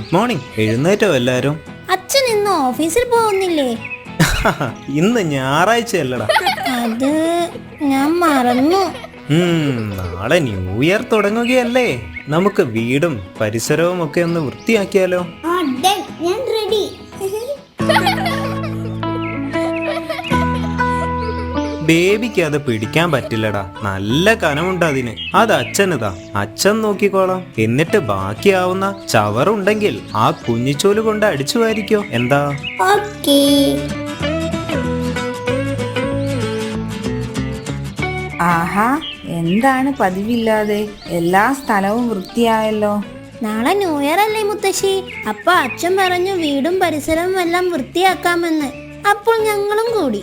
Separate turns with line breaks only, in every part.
Good morning. എഴുന്നേറ്റോ എല്ലാരും?
അച്ഛൻ ഇന്ന് ഓഫീസിൽ പോകുന്നില്ലേ?
ഇന്ന് ഞായറാഴ്ച അല്ലടാ
അത് ഞാൻ മറന്നു.
നാളെ ന്യൂ ഇയർ തുടങ്ങുകയല്ലേ. നമുക്ക് വീടും പരിസരവും ഒക്കെ ഒന്ന് വൃത്തിയാക്കിയാലോ? ബേബിക്ക് അത് പിടിക്കാൻ പറ്റില്ലടാ. നല്ല കനമുണ്ട് അതിന്. അത് അച്ഛനതാ. അച്ഛൻ നോക്കിക്കോളാം. എന്നിട്ട് ബാക്കിയാവുന്ന ചവറുണ്ടെങ്കിൽ ആ കുഞ്ഞിച്ചോൽ കൊണ്ട് അടിച്ചു വാരിക്കോ എന്താ?
ഓക്കേ.
ആഹാ എന്താണ് പതിവില്ലാതെ? എല്ലാ സ്ഥലവും വൃത്തിയായല്ലോ.
നാളെ ന്യൂ ഇയർ അല്ലേ മുത്തശ്ശി. അപ്പൊ അച്ഛൻ പറഞ്ഞു വീടും പരിസരവും എല്ലാം വൃത്തിയാക്കാമെന്ന്. അപ്പോൾ ഞങ്ങളും കൂടി.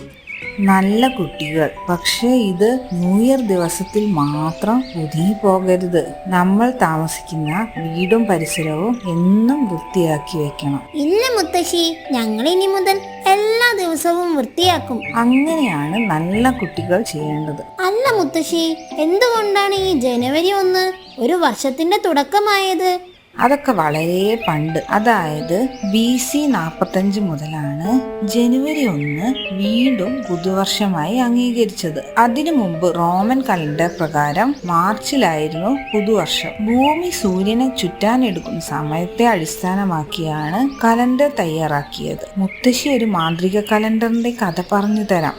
നല്ല കുട്ടികൾ. പക്ഷേ ഇത് ന്യൂ ഇയർ ദിവസത്തിൽ മാത്രം ഒതുങ്ങി പോകരുത്. നമ്മൾ താമസിക്കുന്ന വീടും പരിസരവും എന്നും വൃത്തിയാക്കി വെക്കണം.
ഇല്ല മുത്തശ്ശി ഞങ്ങൾ ഇനി മുതൽ എല്ലാ ദിവസവും വൃത്തിയാക്കും.
അങ്ങനെയാണ് നല്ല കുട്ടികൾ ചെയ്യേണ്ടത്.
അല്ല മുത്തശ്ശി എന്തുകൊണ്ടാണ് ഈ ജനുവരി ഒന്ന് ഒരു വർഷത്തിന്റെ തുടക്കമായത്?
അതൊക്കെ വളരെ പണ്ട്. അതായത് ബി സി നാൽപ്പത്തഞ്ച് മുതലാണ് ജനുവരി ഒന്ന് വീണ്ടും പുതുവർഷമായി അംഗീകരിച്ചത്. അതിനു മുമ്പ് റോമൻ കലണ്ടർ പ്രകാരം മാർച്ചിലായിരുന്നു പുതുവർഷം. ഭൂമി സൂര്യനെ ചുറ്റാനെടുക്കുന്ന സമയത്തെ അടിസ്ഥാനമാക്കിയാണ് കലണ്ടർ തയ്യാറാക്കിയത്. മുത്തശ്ശി ഒരു മാന്ത്രിക കലണ്ടറിന്റെ കഥ പറഞ്ഞു തരാം.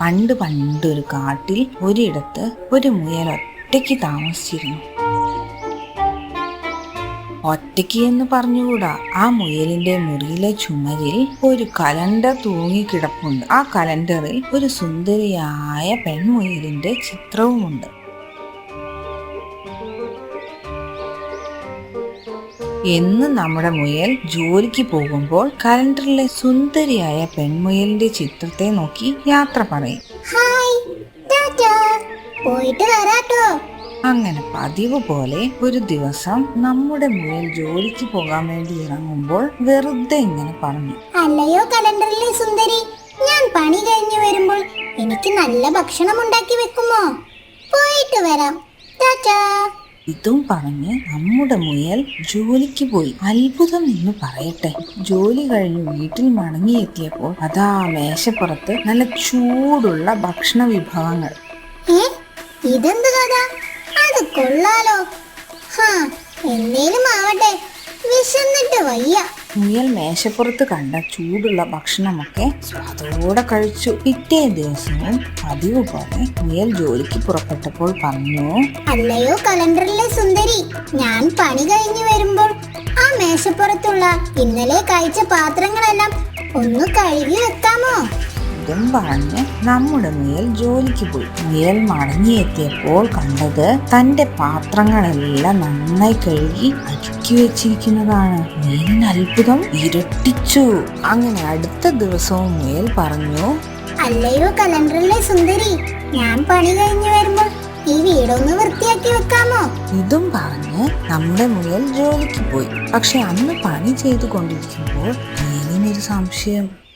പണ്ട് പണ്ടൊരു കാട്ടിൽ ഒരിടത്ത് ഒരു മുയൽ ഒറ്റയ്ക്ക് താമസിച്ചിരുന്നു. ഒറ്റയ്ക്ക് എന്ന് പറഞ്ഞുകൂടാ. ആ മുയലിന്റെ മുറിയിലെ ചുമരിൽ ഒരു കലണ്ടർ തൂങ്ങിക്കിടപ്പുണ്ട് ആ കലണ്ടറിൽ ഒരു സുന്ദരിയായ പെൺമുയലിന്റെ ചിത്രവുമുണ്ട്. എന്ന് നമ്മുടെ മുയൽ ജോലിക്ക് പോകുമ്പോൾ കലണ്ടറിലെ സുന്ദരിയായ പെൺമുയലിന്റെ ചിത്രത്തെ നോക്കി യാത്ര പറയും.
പോയിട്ട് വരാട്ടോ.
അങ്ങനെ പതിവ് പോലെ ഒരു ദിവസം നമ്മുടെ മുയൽ ജോലിക്ക് പോകാൻ വേണ്ടി ഇറങ്ങുമ്പോൾ വെറുതെ ഇങ്ങനെ പറഞ്ഞു.
അല്ലയോ കലണ്ടറിലെ സുന്ദരി ഞാൻ പണി കഴിഞ്ഞു വരുമ്പോൾ എനിക്ക് നല്ല ഭക്ഷണം ഉണ്ടാക്കി വെക്കുമോ? പോയിട്ട് വരാം.
ഇതും പറഞ്ഞ് നമ്മുടെ മുയൽ ജോലിക്ക് പോയി. അത്ഭുതം എന്ന് പറയട്ടെ. ജോലി കഴിഞ്ഞ് വീട്ടിൽ മടങ്ങിയെത്തിയപ്പോൾ അതാ മേശപ്പുറത്ത് നല്ല ചൂടുള്ള ഭക്ഷണ വിഭവങ്ങൾ.
ഇതെന്ത് കഥ? അത് കൊള്ളാലോ. ഹാ എന്തേലും ആവട്ടെ. വിശന്നിട്ട് വയ്യ.
മുയൽ മേശപ്പുറത്ത് കണ്ട ചൂടുള്ള ഭക്ഷണമൊക്കെ സ്വാദോടെ കഴിച്ചു. പിറ്റേ ദിവസവും പതിവ് പോലെ മുയൽ ജോലിക്ക് പുറപ്പെട്ടപ്പോൾ പറഞ്ഞു
അല്ലയോ കലണ്ടറിലെ സുന്ദരി ഞാൻ പണി കഴിഞ്ഞു വരുമ്പോൾ ആ മേശപ്പുറത്തുള്ള ഇന്നലെ കഴിച്ച പാത്രങ്ങളെല്ലാം ഒന്ന് കഴുകി വെക്കാമോ?
ഇതും പറഞ്ഞ് നമ്മുടെ മേൽ ജോലിക്ക് പോയി. മേൽ മടങ്ങിയെത്തിയപ്പോൾ കണ്ടത് തന്റെ പാത്രങ്ങളെല്ലാം നന്നായി കഴുകി അടുക്കി വെച്ചിരിക്കുന്നതാണ്. മുയലിന് അത്ഭുതം ഇരട്ടിച്ചു. അങ്ങനെ അടുത്ത ദിവസവും മേൽ പറഞ്ഞു
അല്ലയോ കലണ്ടറിലെ സുന്ദരി ഞാൻ പണി കഴിഞ്ഞു വരുമ്പോൾ ഈ വീടൊന്ന് വൃത്തിയാക്കി വെക്കാമോ?
ഇതും പറഞ്ഞ് നമ്മുടെ മുയൽ ജോലിക്ക് പോയി. പക്ഷെ അന്ന് പണി ചെയ്തു കൊണ്ടിരിക്കുമ്പോൾ മുയലിനൊരു സംശയം.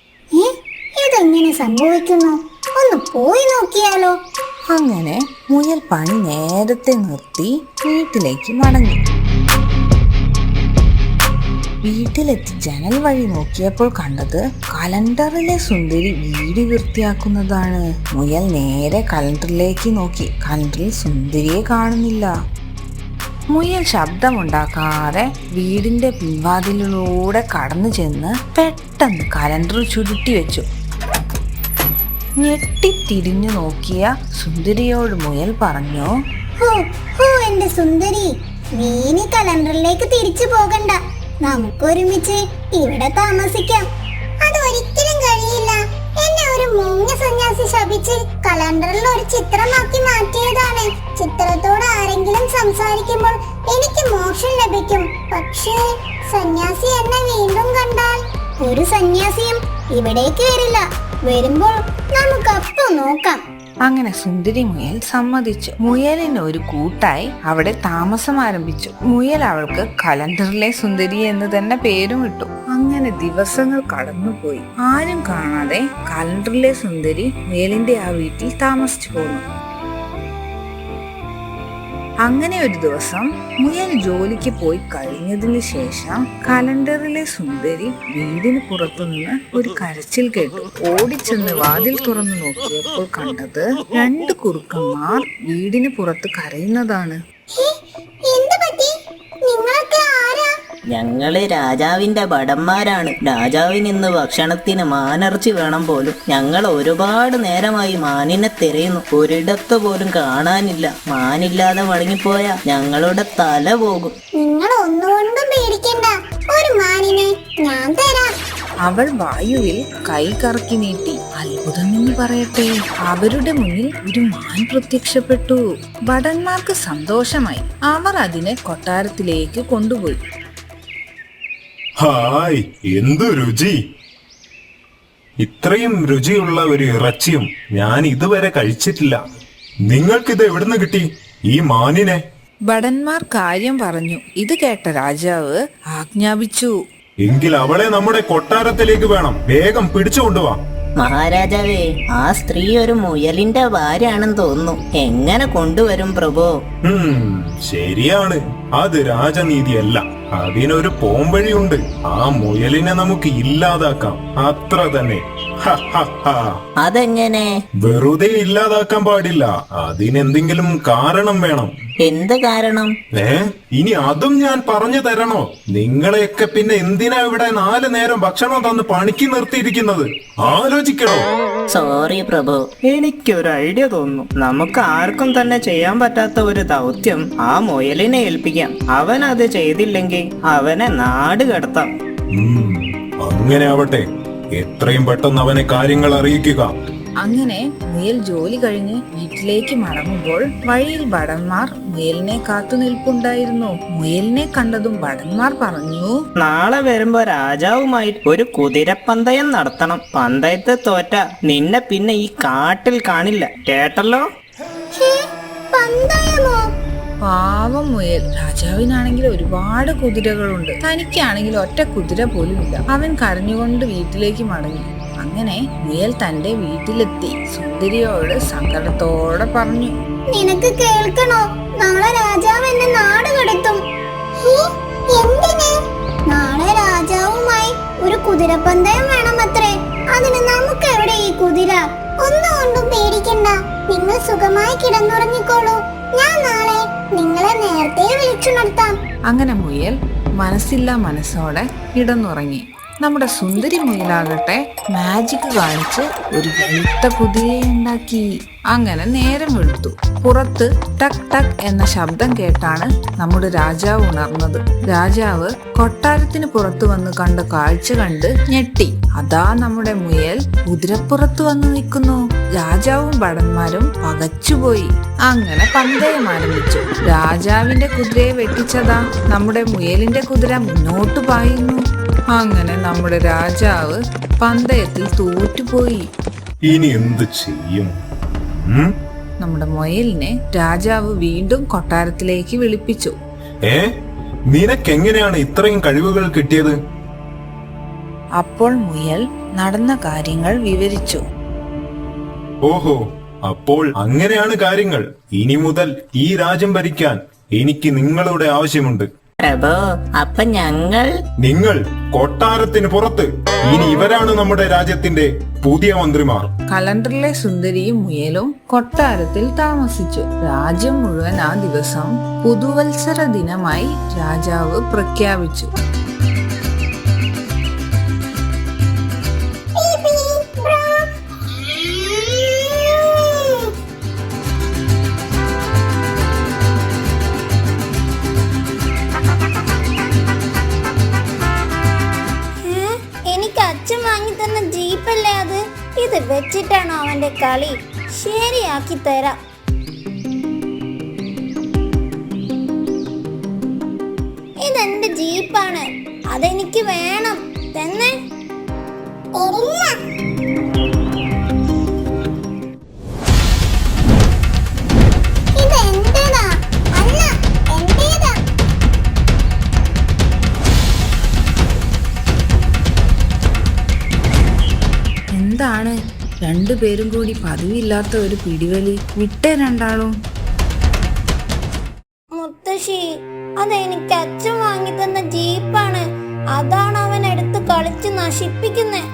ഇതെങ്ങനെ സംഭവിക്കുന്നു? ഒന്ന് പോയി നോക്കിയാലോ.
അങ്ങനെ മുയൽ പണി നേരത്തെ നിർത്തി വീട്ടിലേക്ക് മടങ്ങി. വീട്ടിലെത്തി ജനൽ വഴി നോക്കിയപ്പോൾ കണ്ടത് കലണ്ടറിലെ സുന്ദരി വീട് വൃത്തിയാക്കുന്നതാണ്. മുയൽ നേരെ കലണ്ടറിലേക്ക് നോക്കി. കലണ്ടറിൽ സുന്ദരിയെ കാണുന്നില്ല. മുയൽ ശബ്ദമുണ്ടാക്കാതെ വീടിന്റെ പിൻവാതിലിലൂടെ കടന്നു ചെന്ന് പെട്ടെന്ന് കലണ്ടർ ചുരുട്ടി വെച്ചു. ഞെട്ടിത്തിരിഞ്ഞു നോക്കിയ സുന്ദരിയോട് മുയൽ പറഞ്ഞു
എന്റെ സുന്ദരി നീ ഇനി കലണ്ടറിലേക്ക് തിരിച്ചു പോകണ്ട. നമുക്കൊരുമിച്ച് ഇവിടെ താമസിക്കാം. അത് ഒരിക്കലും കഴിയില്ല. എന്നെ ഒരു മൂങ്ങ സന്യാസി ശപിച്ച് കലണ്ടറിൽ ഒരു ചിത്രമാക്കി മാറ്റിയതാണ്. ചിത്രത്തോട് ആരെങ്കിലും സംസാരിക്കുമ്പോൾ എനിക്ക് മോക്ഷം ലഭിക്കും. പക്ഷേ സന്യാസി എന്നെ വീണ്ടും കണ്ടാൽ ഒരു സന്യാസിയും ഇവിടേക്ക് വരില്ല വരുമ്പോൾ നമുക്ക് അപ്പം നോക്കാം.
അങ്ങനെ സുന്ദരി മുയൽ സമ്മതിച്ചു. മുയലിന് ഒരു കൂട്ടായി അവിടെ താമസം ആരംഭിച്ചു. മുയൽ അവൾക്ക് കലണ്ടറിലെ സുന്ദരി എന്ന് തന്നെ പേരും ഇട്ടു. അങ്ങനെ ദിവസങ്ങൾ കടന്നുപോയി. ആരും കാണാതെ കലണ്ടറിലെ സുന്ദരി മുയലിന്റെ ആ വീട്ടിൽ താമസിച്ചു പോന്നു. അങ്ങനെ ഒരു ദിവസം മുയൽ ജോലിക്ക് പോയി കഴിഞ്ഞതിന് ശേഷം കലണ്ടറിലെ സുന്ദരി വീടിന് പുറത്തുനിന്ന് ഒരു കരച്ചിൽ കേട്ടു. ഓടിച്ചെന്ന് വാതിൽ തുറന്നു നോക്കിയപ്പോൾ കണ്ടത് രണ്ട് കുറുക്കന്മാർ വീടിന് പുറത്ത് കരയുന്നതാണ്.
എന്ത് പറ്റി? നിങ്ങളൊക്കെ ആരാ?
ഞങ്ങൾ രാജാവിന്റെ ഭടന്മാരാണ്. രാജാവിന് ഇന്ന് ഭക്ഷണത്തിന് മാനർച്ചി വേണം പോലും. ഞങ്ങൾ ഒരുപാട് നേരമായി മാനിനെ തിരയുന്നു. ഒരിടത്ത് പോലും കാണാനില്ല. മാനില്ലാതെ മടങ്ങിപ്പോയ ഞങ്ങളുടെ തല പോകും.
നിങ്ങൾ ഒന്നുകൊണ്ടും പേടിക്കണ്ട. ഒരു മാനിനെ ഞാൻ തരാം.
അവൾ വായുവിൽ കൈ കറക്കി നീട്ടി അത്ഭുതമെന്ന് പറയട്ടെ. അവരുടെ മുന്നിൽ ഒരു മാൻ പ്രത്യക്ഷപ്പെട്ടു. ഭടന്മാർക്ക് സന്തോഷമായി. അവർ അതിനെ കൊട്ടാരത്തിലേക്ക് കൊണ്ടുപോയി.
ഹായ് എന്തു രുചി? ഇത്രയും രുചിയുള്ള ഒരു ഇറച്ചിയും ഞാൻ ഇതുവരെ കഴിച്ചിട്ടില്ല. നിങ്ങൾക്കിത് എവിടുന്ന് കിട്ടി? ഈ മാനിനെ.
ഭടന്മാർ കാര്യം പറഞ്ഞു. ഇത് കേട്ട രാജാവ് ആജ്ഞാപിച്ചു.
എങ്കിൽ അവളെ നമ്മുടെ കൊട്ടാരത്തിലേക്ക് വേണം. വേഗം പിടിച്ചുകൊണ്ടുവാ
മഹാരാജാവേ ആ സ്ത്രീ ഒരു മുയലിന്റെ ഭാര്യയാണെന്ന് തോന്നുന്നു. എങ്ങനെ കൊണ്ടുവരും പ്രഭു?
ശരിയാണ്. അത് രാജനീതിയല്ല. അതിനൊരു പോംവഴിയുണ്ട്. ആ മുയലിനെ നമുക്ക് ഇല്ലാതാക്കാം. അത്ര തന്നെ.
അതെങ്ങനെ?
വെറുതെ ഇല്ലാതാക്കാൻ പാടില്ല. അതിനെന്തെങ്കിലും കാരണം വേണം.
എന്ത് കാരണം?
ഏ? ഇനി അതും ഞാൻ പറഞ്ഞു തരണോ? നിങ്ങളെയൊക്കെ പിന്നെ എന്തിനാ ഇവിടെ നാല് നേരം ഭക്ഷണം തന്ന് പണിക്ക് നിർത്തിയിരിക്കുന്നത്? ആലോചിക്കണോ?
സോറി പ്രഭു.
എനിക്കൊരു ഐഡിയ തോന്നുന്നു. നമുക്ക് ആർക്കും തന്നെ ചെയ്യാൻ പറ്റാത്ത ഒരു ദൗത്യം ആ മുയലിനെ ഏൽപ്പിക്കാം. അവൻ അത് ചെയ്തില്ലെങ്കിൽ അവനെ നാട് കടത്താം.
അങ്ങനെ ആവട്ടെ. എത്രയും പെട്ടെന്ന് അവനെ കാര്യങ്ങൾ അറിയിക്കുക.
അങ്ങനെ മുയൽ ജോലി കഴിഞ്ഞ് വീട്ടിലേക്ക് മടങ്ങുമ്പോൾ വഴിയിൽ ഭടന്മാർ മുയലിനെ കാത്തു നിൽപ്പുണ്ടായിരുന്നു. മുയലിനെ കണ്ടതും ഭടന്മാർ പറഞ്ഞു
നാളെ വരുമ്പോ രാജാവുമായി ഒരു കുതിരപ്പന്തയം നടത്തണം. പന്തയത്തെ തോറ്റ നിന്നെ പിന്നെ ഈ കാട്ടിൽ കാണില്ല. കേട്ടല്ലോ?
പന്തയമോ?
പാവം മുയൽ. രാജാവിനാണെങ്കിൽ ഒരുപാട് കുതിരകളുണ്ട്. തനിക്കാണെങ്കിൽ ഒറ്റ കുതിര പോലും ഇല്ല. അവൻ കരഞ്ഞുകൊണ്ട് വീട്ടിലേക്ക് മടങ്ങി. അങ്ങനെ മുയൽ തന്റെ വീട്ടിലെത്തി. സുന്ദരിയോട് സങ്കടത്തോടെ പറഞ്ഞു.
നിനക്ക് കേൾക്കണോ? നാളെ രാജാവ് എന്നെ നാട് കടത്തും. നാളെ രാജാവുമായി ഒരു കുതിരപ്പന്തയം വേണമത്രേ. അതിന് നമുക്ക് എവിടെ ഈ കുതിര? ഒന്നും ഒന്നും പേടിക്കണ്ട. നിങ്ങൾ സുഖമായി കിടന്നുറങ്ങിക്കോളൂ. ഞാൻ നാളെ നിങ്ങളെ നേരത്തെ വിളിച്ചുണർത്താം
അങ്ങനെ മുയൽ മനസ്സില്ല മനസ്സോടെ കിടന്നുറങ്ങി. നമ്മുടെ സുന്ദരി മുയലാകട്ടെ മാജിക് കാണിച്ച് ഒരു വെളുത്ത കുതിരയെ ഉണ്ടാക്കി. അങ്ങനെ നേരം വെളുത്തു. പുറത്ത് ടക് ടക് എന്ന ശബ്ദം കേട്ടാണ് നമ്മുടെ രാജാവ് ഉണർന്നത്. രാജാവ് കൊട്ടാരത്തിന് പുറത്തു വന്ന് കണ്ട കാഴ്ച കണ്ട് ഞെട്ടി. അതാ നമ്മുടെ മുയൽ. കുതിരപ്പുറത്ത് വന്ന് നിൽക്കുന്നു. രാജാവും ഭടന്മാരും പകച്ചുപോയി. അങ്ങനെ പന്തയം ആരംഭിച്ചു. രാജാവിന്റെ കുതിരയെ വെട്ടിച്ചതാ നമ്മുടെ മുയലിന്റെ കുതിര മുന്നോട്ട് പായുന്നു. അങ്ങനെ നമ്മുടെ രാജാവ് പന്തയത്തിൽ തോറ്റുപോയി.
ഇനി എന്ത് ചെയ്യും?
നമ്മുടെ മൊയലിനെ രാജാവ് വീണ്ടും കൊട്ടാരത്തിലേക്ക് വിളിപ്പിച്ചു.
ഏ? നിനക്കെങ്ങനെയാണ് ഇത്രയും കഴിവുകൾ കിട്ടിയത്?
അപ്പോൾ മുയൽ നടന്ന കാര്യങ്ങൾ വിവരിച്ചു.
ഓഹോ അപ്പോൾ അങ്ങനെയാണ് കാര്യങ്ങൾ. ഇനി മുതൽ ഈ രാജ്യം ഭരിക്കാൻ എനിക്ക് നിങ്ങളുടെ ആവശ്യമുണ്ട്.
പ്രഭു അപ്പൊ ഞങ്ങൾ
നിങ്ങൾ കൊട്ടാരത്തിന് പുറത്ത്. ഇനി ഇവരാണ് നമ്മുടെ രാജ്യത്തിന്റെ പുതിയ മന്ത്രിമാർ.
കലണ്ടറിലെ സുന്ദരിയും മുയലും കൊട്ടാരത്തിൽ താമസിച്ചു. രാജ്യം മുഴുവൻ ആ ദിവസം പുതുവത്സര ദിനമായി രാജാവ് പ്രഖ്യാപിച്ചു.
ഇത് വെച്ചിട്ടാണോ അവന്റെ കളി? ശരിയാക്കി തരാം. ഇതെന്റെ ജീപ്പാണ്. അതെനിക്ക് വേണം. തന്നെ?
എന്താണ് രണ്ടുപേരും കൂടി പതിവില്ലാത്ത ഒരു പിടിവലി. വിട്ടേ രണ്ടാളും.
മുത്തശ്ശി അതെനിക്ക് അച്ഛൻ വാങ്ങി തന്ന ജീപ്പാണ്. അതാണ് അവൻ എടുത്ത് കളിച്ച് നശിപ്പിക്കുന്നത്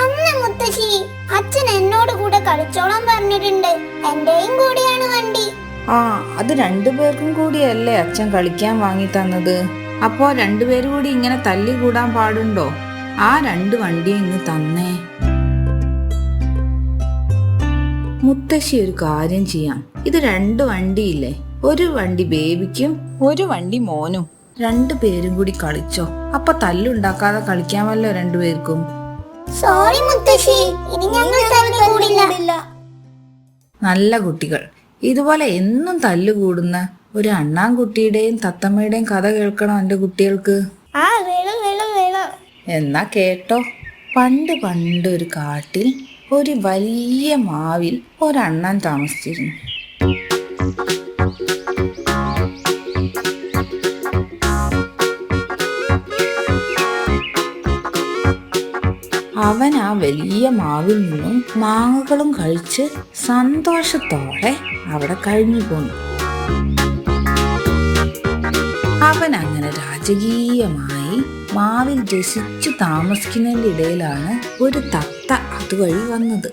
അന്ന് മുത്തശ്ശി അച്ഛൻ എന്നോട് കൂടെ കളിച്ചോളാൻ പറഞ്ഞിട്ടുണ്ട്. എന്റെയും കൂടിയാണ് വണ്ടി.
ആ അത് രണ്ടുപേർക്കും കൂടിയല്ലേ അച്ഛൻ കളിക്കാൻ വാങ്ങി തന്നത്? അപ്പോ രണ്ടുപേരും കൂടി ഇങ്ങനെ തല്ലി കൂടാൻ പാടുണ്ടോ? ആ രണ്ട് വണ്ടിയും ഇന്ന് തന്നേ. മുത്തശ്ശി ഒരു കാര്യം ചെയ്യാം. ഇത് രണ്ട് വണ്ടിയില്ലേ? ഒരു വണ്ടി ബേബിക്കും ഒരു വണ്ടി മോനും. രണ്ടു പേരും കൂടി കളിച്ചോ. അപ്പൊ തല്ലുണ്ടാക്കാതെ കളിക്കാമല്ലോ രണ്ടുപേർക്കും.
സോറി മുത്തശ്ശി ഇനി ഞങ്ങൾ തല്ലുകൂടില്ല
നല്ല കുട്ടികൾ. ഇതുപോലെ എന്നും തല്ലുകൂടുന്ന ഒരു അണ്ണാൻകുട്ടിയുടെയും തത്തമ്മയുടെയും കഥ കേൾക്കണോ എന്റെ കുട്ടികൾക്ക്? എന്നാ കേട്ടോ. പണ്ട് പണ്ട് ഒരു കാട്ടിൽ ഒരു വലിയ മാവിൽ ഒരണ്ണൻ താമസിച്ചിരുന്നു. അവൻ ആ വലിയ മാവിൽ നിന്നും മാങ്ങകളും കഴിച്ച് സന്തോഷത്തോടെ അവിടെ കഴിഞ്ഞു പോന്നു. അവൻ അങ്ങനെ രാജകീയമായി മാവിൽ രസിച്ചു താമസിക്കുന്നതിന്റെ ഇടയിലാണ് ഒരു തത്ത അതുവഴി വന്നത്.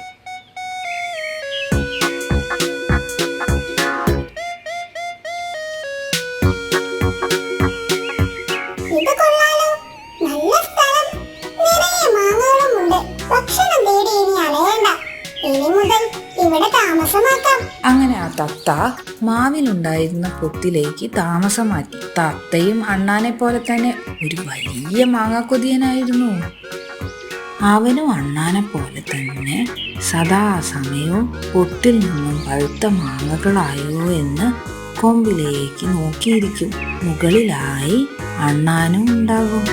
അങ്ങനെ ആ തത്ത മാവിലുണ്ടായിരുന്ന പൊത്തിലേക്ക് താമസം മാറ്റി തത്തയും അണ്ണാനെ പോലെ തന്നെ ഒരു വലിയ മാങ്ങാക്കൊതിയനായിരുന്നു. അവനും അണ്ണാനെ പോലെ തന്നെ സദാസമയവും പൊട്ടിൽ നിന്നും പഴുത്ത മാങ്ങകളായോ എന്ന് കൊമ്പിലേക്ക് നോക്കിയിരിക്കും. മുകളിലായി അണ്ണാനും ഉണ്ടാകും.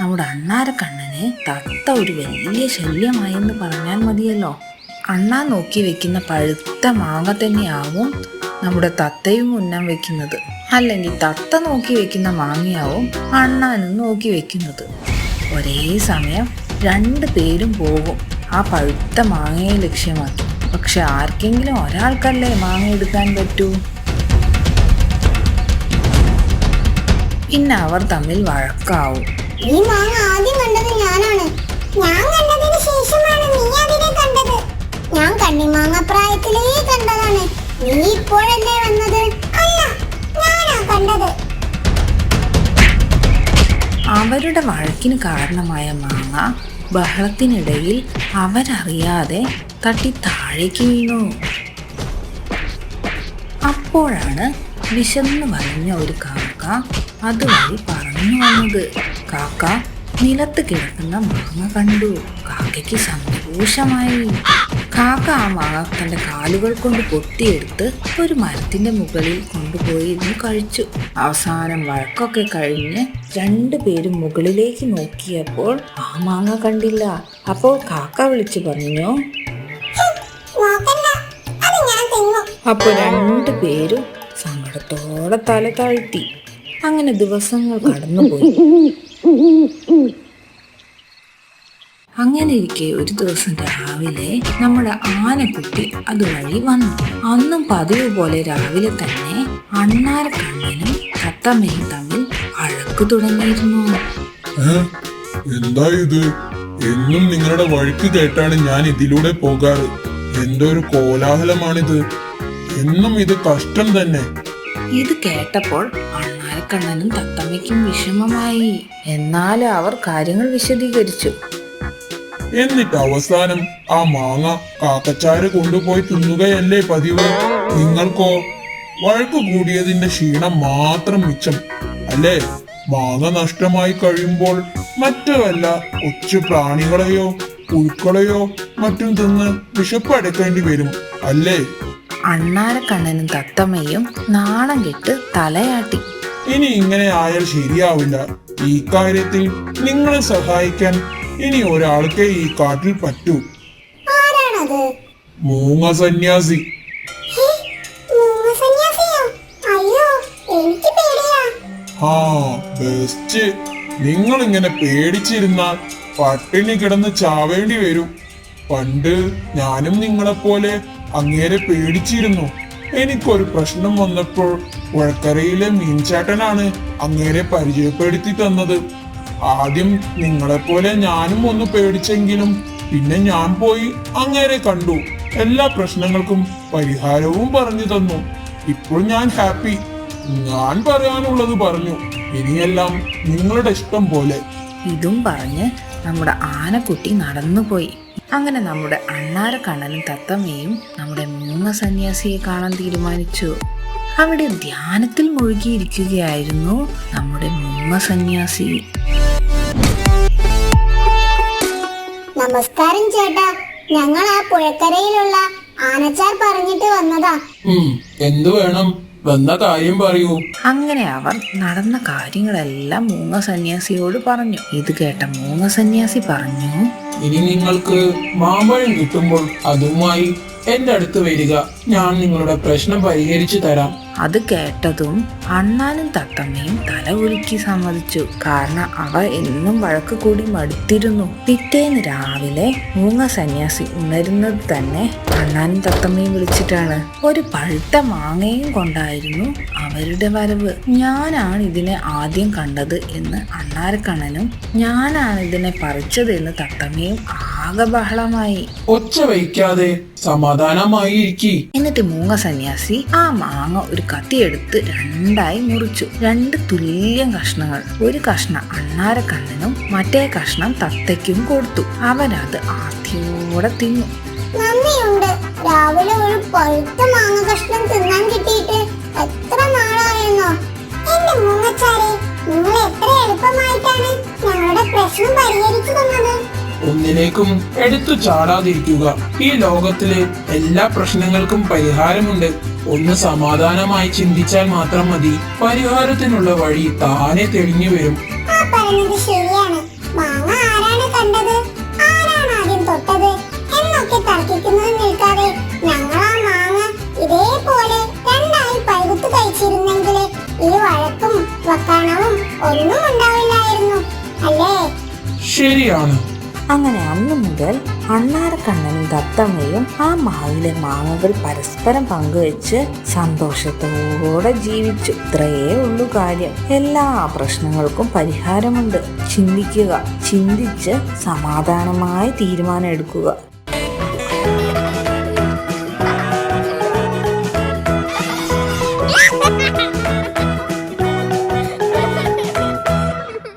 നമ്മുടെ അണ്ണാരക്കണ്ണന് തത്ത ഒരു വലിയ ശല്യമായെന്ന് പറഞ്ഞാൽ മതിയല്ലോ. അണ്ണാൻ നോക്കി വെക്കുന്ന പഴുത്ത മാങ്ങ തന്നെയാവും നമ്മുടെ തത്തയും ഉന്നം വെക്കുന്നത്. അല്ലെങ്കിൽ തത്ത നോക്കി വെക്കുന്ന മാങ്ങയാവും അണ്ണാനും നോക്കി വെക്കുന്നത്. ഒരേ സമയം രണ്ട് പേരും പോകും. ആ പഴുത്ത മാങ്ങയെ ലക്ഷ്യമാക്കി. പക്ഷെ ആർക്കെങ്കിലും ഒരാൾക്കല്ലേ മാങ്ങ എടുക്കാൻ പറ്റൂ? പിന്നെ അവർ തമ്മിൽ വഴക്കാവും.
ഈ മാങ്ങ ആദ്യം കണ്ടത് ഞാനാണ്. ഞാൻ കണ്ടതിന് ശേഷമാണ് നീ അതിനെ കണ്ടത്. ഞാൻ കണ്ണിമാങ്ങ പ്രായത്തിലേ നീ
അവരുടെ വഴക്കിന് കാരണമായ മാങ്ങ ബഹളത്തിനിടയിൽ അവരറിയാതെ തട്ടി താഴേക്ക് വീണു. അപ്പോഴാണ് വിശന്ന് വലഞ്ഞ ഒരു കാക്ക അതുവഴി പറന്നു വന്നത്. കാക്ക നിലത്ത് കിടക്കുന്ന മാങ്ങ കണ്ടു. കാക്കയ്ക്ക് സന്തോഷമായി. കാക്ക ആ മാങ്ങ തന്റെ കാലുകൾ കൊണ്ട് പൊട്ടിയെടുത്ത് ഒരു മരത്തിന്റെ മുകളിൽ കൊണ്ടുപോയി ഇരുന്ന് കഴിച്ചു. അവസാനം വഴക്കൊക്കെ കഴിഞ്ഞ് രണ്ടുപേരും മുകളിലേക്ക് നോക്കിയപ്പോൾ ആ മാങ്ങ കണ്ടില്ല. അപ്പോൾ കാക്ക വിളിച്ചു പറഞ്ഞു അപ്പോൾ രണ്ടു പേരും സങ്കടത്തോടെ തല താഴ്ത്തി. അങ്ങനെ ദിവസങ്ങൾ കടന്നുപോയി. അങ്ങനെ ഇരിക്കെ ഒരു ദിവസം രാവിലെ നമ്മുടെ ആനക്കുട്ടി അതുവഴി വന്നു. അന്നും പതിവ് പോലെ രാവിലെ തന്നെ അണ്ണാരക്കണ്ണനും തത്തമ്മയും തമ്മിൽ അഴക്കു തുടങ്ങിയിരുന്നു.
എന്താ ഇത്? എന്നും നിങ്ങളുടെ വഴുക്ക് കേട്ടാണ് ഞാൻ ഇതിലൂടെ പോകാറ്. എന്തൊരു കോലാഹലമാണിത്. എന്നും ഇത് കഷ്ടം തന്നെ.
ഇത് കേട്ടപ്പോൾ അണ്ണാരക്കണ്ണനും തത്തമ്മയ്ക്കും വിഷമമായി. എന്നാലും അവർ കാര്യങ്ങൾ വിശദീകരിച്ചു.
എന്നിട്ട് അവസാനം ആ മാങ്ങ കാക്കച്ചാര് കൊണ്ടുപോയി തിന്നുകയല്ലേ പതിവ്? നിങ്ങൾക്കോ? വഴക്ക് കൂടിയതിന്റെ ക്ഷീണം മാത്രം മിച്ചം അല്ലേ? മാങ്ങ നഷ്ടമായി കഴിയുമ്പോൾ മറ്റു വല്ല കൊച്ചു പ്രാണികളെയോ പുഴുക്കളെയോ മറ്റും തിന്ന് വിശപ്പടക്കേണ്ടി വരും അല്ലേ?
അണ്ണാരക്കണ്ണനും തത്തമ്മയും നാണം കെട്ട് തലയാട്ടി.
ഇനി ഇങ്ങനെ ആയാൽ ശരിയാവില്ല. ഈ കാര്യത്തിൽ നിങ്ങളെ സഹായിക്കാൻ ഇനി ഒരാൾക്കേ ഈ കാട്ടിൽ പറ്റൂ.
ആരാണത്?
മൂങ്ങ സന്യാസി ആ ബെസ്റ്റ് നിങ്ങൾ ഇങ്ങനെ പേടിച്ചിരുന്നാൽ പട്ടിണി കിടന്ന് ചാവേണ്ടി വരും. പണ്ട് ഞാനും നിങ്ങളെപ്പോലെ അങ്ങേരെ പേടിച്ചിരുന്നു. എനിക്കൊരു പ്രശ്നം വന്നപ്പോൾ പുഴക്കരയിലെ മീൻചാട്ടനാണ് അങ്ങേരെ പരിചയപ്പെടുത്തി തന്നത്. ആദ്യം നിങ്ങളെപ്പോലെ ഞാനും ഒന്ന് പേടിച്ചെങ്കിലും പിന്നെ ഞാൻ പോയി അങ്ങേരെ കണ്ടു. എല്ലാ പ്രശ്നങ്ങൾക്കും പരിഹാരവും പറഞ്ഞു തന്നു. ഇപ്പോൾ ഞാൻ ഹാപ്പി. ഞാൻ പറയാനുള്ളത് പറഞ്ഞു. ഇനിയെല്ലാം നിങ്ങളുടെ ഇഷ്ടം പോലെ.
ഇതും പറഞ്ഞ് നമ്മുടെ ആനക്കുട്ടി നടന്നുപോയി. അങ്ങനെ നമ്മുടെ അണ്ണാരക്കണ്ണനും തത്തമ്മയും നമ്മുടെ മൂന്ന് സന്യാസിയെ കാണാൻ തീരുമാനിച്ചു. അവിടെ ധ്യാനത്തിൽ മുഴുകിയിരിക്കുകയായിരുന്നു നമ്മുടെ മുമ്മ സന്യാസി.
നമസ്കാരം ചേട്ടാ. ഞങ്ങൾ ആ പുഴക്കരയിലുള്ള ആനച്ചാർ പറഞ്ഞിട്ട് വന്നതാ.
എന്തു വേണം? വന്ന കാര്യം പറയൂ.
അങ്ങനെ അവർ നടന്ന കാര്യങ്ങളെല്ലാം മൂങ്ങ സന്യാസിയോട് പറഞ്ഞു. ഇത് കേട്ട മൂങ്ങ സന്യാസി പറഞ്ഞു
ഇനി നിങ്ങൾക്ക് മാമ്പഴം കിട്ടുമ്പോൾ അതുമായി എന്റെ അടുത്ത് വരിക. ഞാൻ നിങ്ങളുടെ പ്രശ്നം പരിഹരിച്ചു തരാം.
അത് കേട്ടതും അണ്ണാനും തത്തമ്മയും തല ഉരുക്കി സമ്മതിച്ചു. കാരണം അവ എന്നും വഴക്ക് കൂടി മടുത്തിരുന്നു. പിറ്റേന്ന് രാവിലെ മൂങ്ങ സന്യാസി ഉണരുന്നത് തന്നെ അണ്ണാനും തത്തമ്മയും വിളിച്ചിട്ടാണ്. ഒരു പഴുത്ത മാങ്ങയും കൊണ്ടായിരുന്നു അവരുടെ വരവ്. ഞാനാണ് ഇതിനെ ആദ്യം കണ്ടത് എന്ന് അണ്ണാരക്കണ്ണനും ഞാനാണ് ഇതിനെ പറിച്ചത് എന്ന് തത്തമ്മയും ആകെ ബഹളമായി.
ഒച്ച വയ്ക്കാതെ സമാധാനമായി ഇരിക്കി
എന്നിട്ട് മൂങ്ങ സന്യാസി ആ മാങ്ങ ഒരു കത്തിയെടുത്ത് രണ്ടായി മുറിച്ചു. രണ്ട് തുല്യം കഷ്ണങ്ങൾ. ഒരു കഷ്ണം അണ്ണാരക്കണ്ണനും മറ്റേ കഷ്ണം തത്തയ്ക്കും കൊടുത്തു. അവനത് ആദ്യോടെ തിന്നു.
നന്ദിയുണ്ട്. രാവിലെ ഒരു പഴുത്ത മാങ്ങ കഷ്ണം തിന്നാൻ കിട്ടിയിട്ട് എത്ര നാളായെന്നോ. എന്റെ മൂങ്ങച്ചാരെ നിങ്ങൾ എത്ര എളുപ്പമായിട്ടാണ് ഞങ്ങളുടെ പ്രശ്നം പരിഹരിച്ചു തന്നത്?
ഒന്നിലേക്കും എടുത്തു ചാടാതിരിക്കുക. ഈ ലോകത്തിലെ എല്ലാ പ്രശ്നങ്ങൾക്കും പരിഹാരമുണ്ട്. ഒന്ന് സമാധാനമായി ചിന്തിച്ചാൽ മാത്രം മതി. പരിഹാരത്തിനുള്ള വഴി താനെ തെളിഞ്ഞു വരും.
ഇതേപോലെ രണ്ടായി പഴുത്ത് കഴിച്ചിരുന്നെങ്കിൽ ഈ വഴക്കും വക്കാണവും ഒന്നും ഉണ്ടാവില്ലായിരുന്നു. അല്ലേ?
ശരിയാണ്.
അങ്ങനെ അന്നു മുതൽ അണ്ണാരക്കണ്ണനും ദത്തമ്മയും ആ മാവിലെ മാങ്ങകൾ പരസ്പരം പങ്കുവെച്ച് സന്തോഷത്തോടെ ജീവിച്ചു. ഇത്രയേ ഉള്ളൂ കാര്യം. എല്ലാ പ്രശ്നങ്ങൾക്കും പരിഹാരമുണ്ട്. ചിന്തിക്കുക ചിന്തിച്ച് സമാധാനമായി തീരുമാനം എടുക്കുക